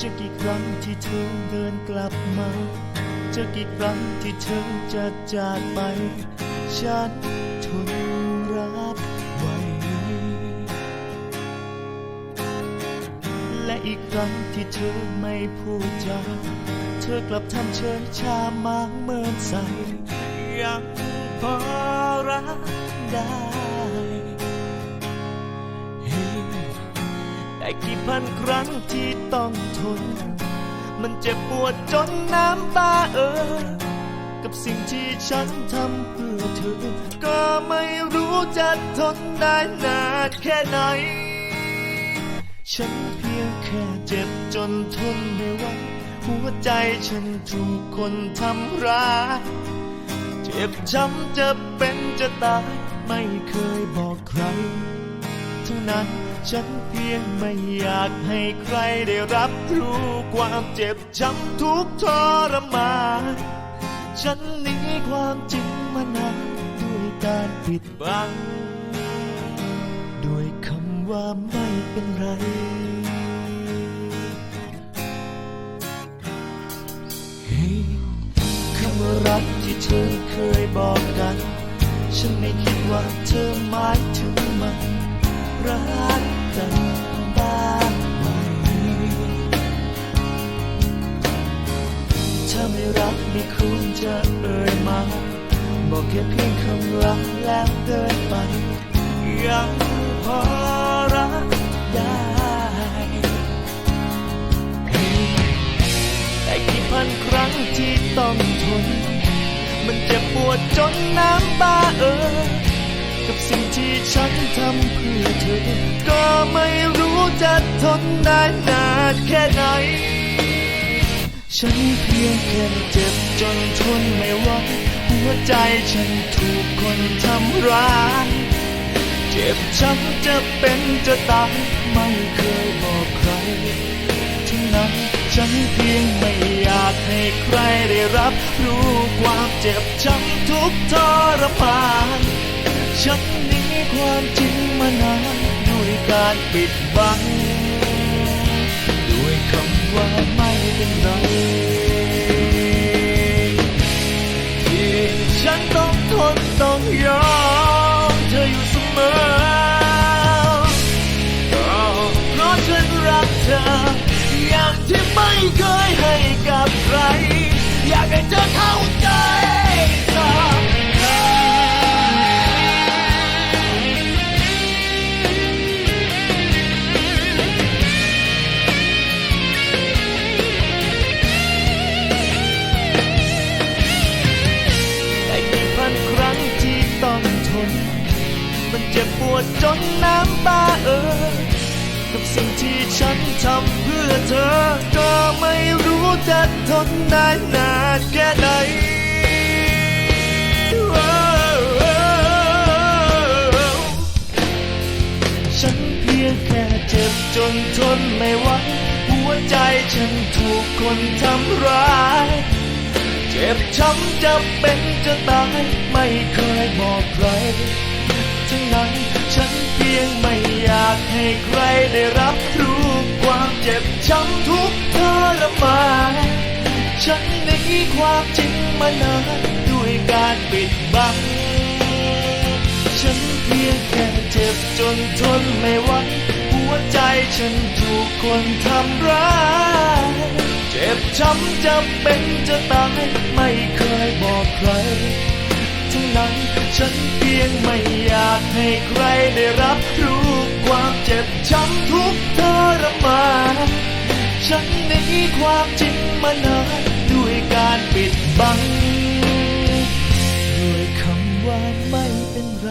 จะกี่ครั้งที่เธอเดินกลับมา จะกี่ครั้งที่เธอจะจากไป ฉันทนรับไว้ และอีกครั้งที่เธอไม่พูดจา เธอกลับทำเฉยชามางเมินใสยังพอรักได้ กี่พันครั้งที่ต้องทน มันเจ็บปวดจนน้ำตาเอ่อกับสิ่งที่ฉันทำเพื่อเธอ ก็ไม่รู้จะทนได้นานแค่ไหน ฉันเพียงแค่เจ็บจนทนไม่ไหวหัวใจฉันถูกคนทำร้าย เจ็บช้ำจะเป็นจะตาย ไม่เคยบอกใคร ทั้งนั้น ฉันเพียงไม่อยากให้ใครได้รับรู้ความเจ็บช้ำทุกทรมานฉันหนีความจริงมานานด้วยการปิดบัง ด้วยคำว่าไม่เป็นไรคำรักที่เธอเคยบอกกัน ฉันไม่คิดว่าเธอหมายถึงมัน รักกันบ้างไหมถ้าไม่รักไม่ควรจะเอ่ยมา บอกแค่เพียงคำรักแล้วเดินไป ยังพอรักได้เฮ้ยแต่กี่พันครั้งที่ต้องทน มันเจ็บปวดจนน้ำตาเอ่อ กับสิ่งที่ฉันทำเพื่อเธอ ก็ไม่รู้จะทนได้นานแค่ไหน ฉันเพียงแค่เจ็บจนทนไม่ไหวหัวใจฉันถูกคนทำร้ายเจ็บช้ำจะเป็นจะตายไม่เคยบอกใคร ทั้งนั้นฉันเพียงไม่อยากให้ใครได้รับ รู้ความเจ็บช้ำทุกทรมาน ฉันหนีความจริงมานานด้วยการปิดบัง ด้วยคำว่าไม่เป็นไรที่ฉันต้องทนต้องยอมเธออยู่เสมอเพราะฉันรักเธอ อย่างที่ไม่เคยให้กับใคร อยากให้เธอเข้าใจ มันเจ็บปวดจนน้ำตาเอ่อกับสิ่งที่ฉันทำเพื่อเธอ ก็ไม่รู้จะทนได้นานแค่ไหนฉันเพียงแค่เจ็บจนทนไม่ไหวหัวใจฉันถูกคนทำร้าย เจ็บช้ำจะเป็นจะตาย ไม่เคยบอกใคร นั้น ฉันเพียงไม่อยากให้ใครได้รับรู้ความเจ็บช้ำทุกข์ทรมานฉันหนีความจริงมานานด้วยการปิดบัง ฉันเพียงแค่เจ็บจนทนไม่ไหวหัวใจฉันถูกคนทำร้ายเจ็บช้ำจะเป็นจะตายไม่เคยบอกใคร นั้ฉันเพียงไม่อยากให้ใครได้รับรู้ความเจ็บช้ำทุกทรมานฉันหนีความจริงมานานด้วยการปิดบัง ด้วยคำว่าไม่เป็นไร